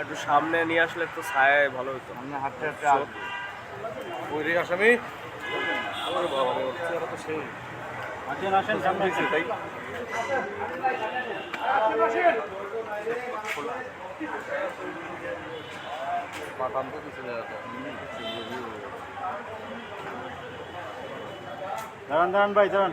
একটু সামনে নিয়ে আসলে একটু ছায় ভালো হতো। সামনে হাঁটতে হাঁটতে ওই আসামি বাবা তো সেই। আসেন সামনে। তাই? পাঠান তো কিছু দাঁড়ান দাঁড়ান ভাই দাঁড়ান।